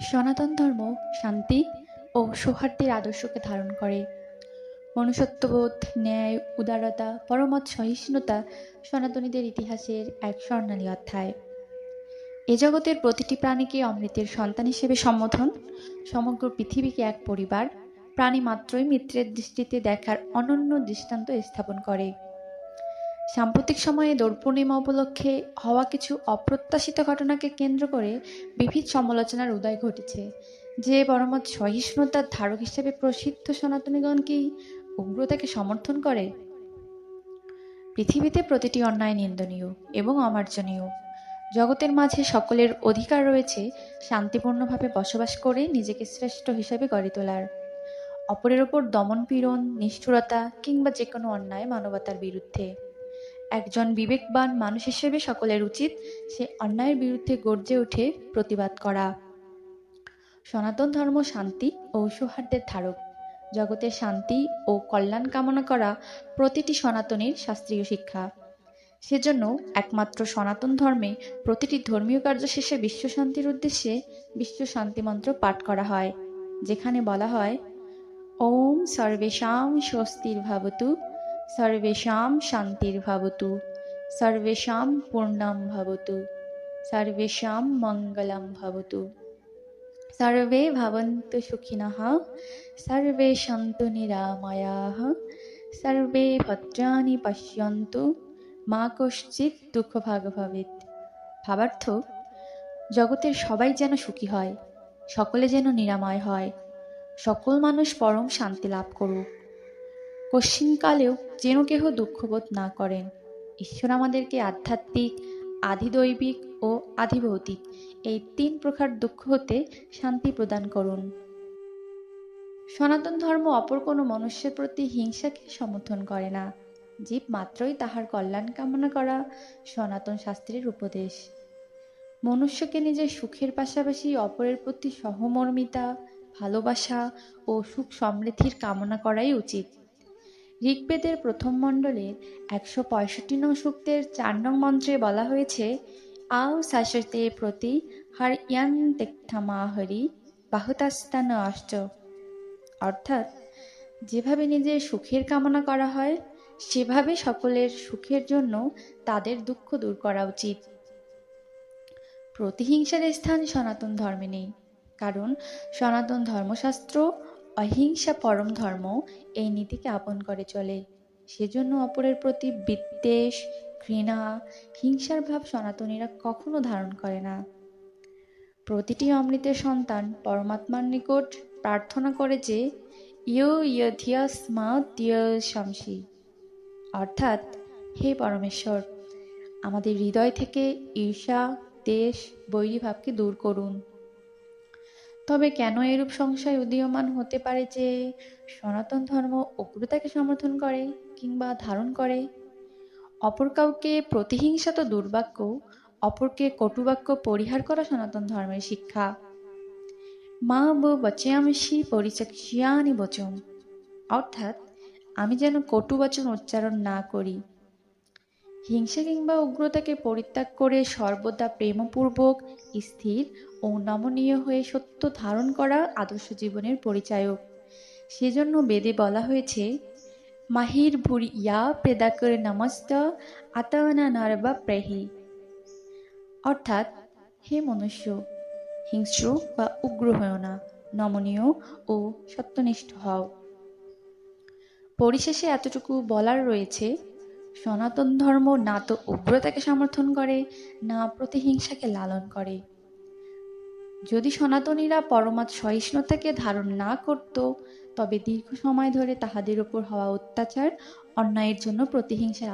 সনাতন ধর্ম শান্তি ও সৌহার্দ্যের আদর্শকে ধারণ করে। মনুষ্যত্ববোধ, ন্যায়, উদারতা, পরমত, সহিষ্ণুতা সনাতনীদের ইতিহাসের এক স্বর্ণালী অধ্যায়। এ জগতের প্রতিটি প্রাণীকে অমৃতের সন্তান হিসেবে সম্বোধন, সমগ্র পৃথিবীকে এক পরিবার, প্রাণী মাত্রই মিত্রের দৃষ্টিতে দেখার অনন্য দৃষ্টান্ত স্থাপন করে। সাম্প্রতিক সময়ে দোল পূর্ণিমা উপলক্ষে হওয়া কিছু অপ্রত্যাশিত ঘটনাকে কেন্দ্র করে বিবিধ সমালোচনার উদয় ঘটেছে, যে পরমত সহিষ্ণুতার ধারক হিসেবে প্রসিদ্ধ সনাতনীগণ কি উগ্রতাকে সমর্থন করে? পৃথিবীতে প্রতিটি অন্যায় নিন্দনীয় এবং অমার্জনীয়। জগতের মাঝে সকলের অধিকার রয়েছে শান্তিপূর্ণভাবে বসবাস করে নিজেকে শ্রেষ্ঠ হিসেবে গড়ে তোলার। অপরের ওপর দমন পীড়ন, নিষ্ঠুরতা কিংবা যে কোনো অন্যায় মানবতার বিরুদ্ধে। একজন বিবেকবান মানুষ হিসেবে সকলের উচিত সে অন্যায়ের বিরুদ্ধে গর্জে উঠে প্রতিবাদ করা। সনাতন ধর্ম শান্তি ও সৌহার্দ্যের ধারক। জগতের শান্তি ও কল্যাণ কামনা করা প্রতিটি সনাতনের শাস্ত্রীয় শিক্ষা। সেজন্য একমাত্র সনাতন ধর্মে প্রতিটি ধর্মীয় কার্য শেষে বিশ্ব শান্তির উদ্দেশ্যে বিশ্ব শান্তি মন্ত্র পাঠ করা হয়, যেখানে বলা হয়, ওম সর্বেশাম স্বস্তির ভাবতু সর্বেশাম শান্তির ভাবতু সর্বেশাম পূর্ণাম ভবতু সর্বেশাম মঙ্গলম ভবতু সর্বে ভবন্তু সুখিনঃ সর্বে সন্তু নিরাময়াঃ সর্বে ভদ্রাণি পশ্যন্তু মা কশ্চিৎ দুঃখভাগ ভবেত ভাবার্থ জগতের সবাই যেন সুখী হয়। সকলে যেন নিরাময় হয়। সকল মানুষ পরম শান্তি লাভ করুক। কশ্চিনকালেও যেন কেহ দুঃখবোধ না করেন। ঈশ্বর আমাদেরকে আধ্যাত্মিক, আধিদৈবিক ও আধিভৌতিক এই তিন প্রকার দুঃখ হতে শান্তি প্রদান করুন। সনাতন ধর্ম অপর কোনো মনুষ্যের প্রতি হিংসাকে সমর্থন করে না। জীব মাত্রই তাহার কল্যাণ কামনা করা সনাতন শাস্ত্রের উপদেশ। মনুষ্যকে নিজের সুখের পাশাপাশি অপরের প্রতি সহমর্মিতা, ভালোবাসা ও সুখ সমৃদ্ধির কামনা করাই উচিত। ঋগ্বেদের প্রথম মণ্ডলের একশো পঁয়ষট্টি নং সূক্তের চার নং মন্ত্রে বলা হয়েছে, আও শাশ্বতে প্রতি হার ইয়ান তেক্থামা হরি বাহুতাস্তান অষ্ট অর্থাৎ, যেভাবে নিজের সুখের কামনা করা হয়, সেভাবে সকলের সুখের জন্য তাদের দুঃখ দূর করা উচিত। প্রতিহিংসার স্থান সনাতন ধর্মে নেই, কারণ সনাতন ধর্মশাস্ত্র অহিংসা পরম ধর্ম এই নীতিকে আপন করে চলে। সেজন্য অপরের প্রতি বিদ্বেষ, ঘৃণা, হিংসার ভাব সনাতনীরা কখনো ধারণ করে না। প্রতিটি অমৃতের সন্তান পরমাত্মার নিকট প্রার্থনা করে যে, ইয় ইয়ধিয়াসমা দিয় শামসি। অর্থাৎ, হে পরমেশ্বর, আমাদের হৃদয় থেকে ঈর্ষা, দেশ বৈরীভাবকে দূর করুন। তবে কেন এরূপ সংশয় উদীয়মান হতে পারে যে সনাতন ধর্ম অগ্রতাকে সমর্থন করে কিংবা ধারণ করে? অপর কাউকে প্রতিহিংসা তো দুর্বাক্য অপরকে কটুবাক্য পরিহার করা সনাতন ধর্মের শিক্ষা। মা বো বচয়ামসি পরিচক্ষিয়ানি বচম। অর্থাৎ, আমি যেন কটু বচন উচ্চারণ না করি হিংসা কিংবা উগ্রতাকে পরিত্যাগ করে সর্বদা প্রেমপূর্বক, স্থির ও নমনীয় হয়ে সত্য ধারণ করা আদর্শ জীবনের পরিচায়ক। সেজন্য বেদে বলা হয়েছে, মাহির ভুরি ইয়া প্রেদাকর নমস্ত আতানা নারবা প্রেহি। অর্থাৎ, হে মনুষ্য, হিংস্র বা উগ্র হও না, নমনীয় ও সত্যনিষ্ঠ হও। পরিশেষে এতটুকু বলার রয়েছে সনাতন ধর্ম না তো উগ্রতাকে সমর্থন করে, না প্রতিহিংসাকে লালন করে। যদি সনাতনীরা পরমাত সহিষ্ণুতাকে ধারণ না করত, তবে দীর্ঘ সময় ধরে তাহাদের উপর হওয়া অত্যাচার অন্যায়ের জন্য প্রতিহিংসার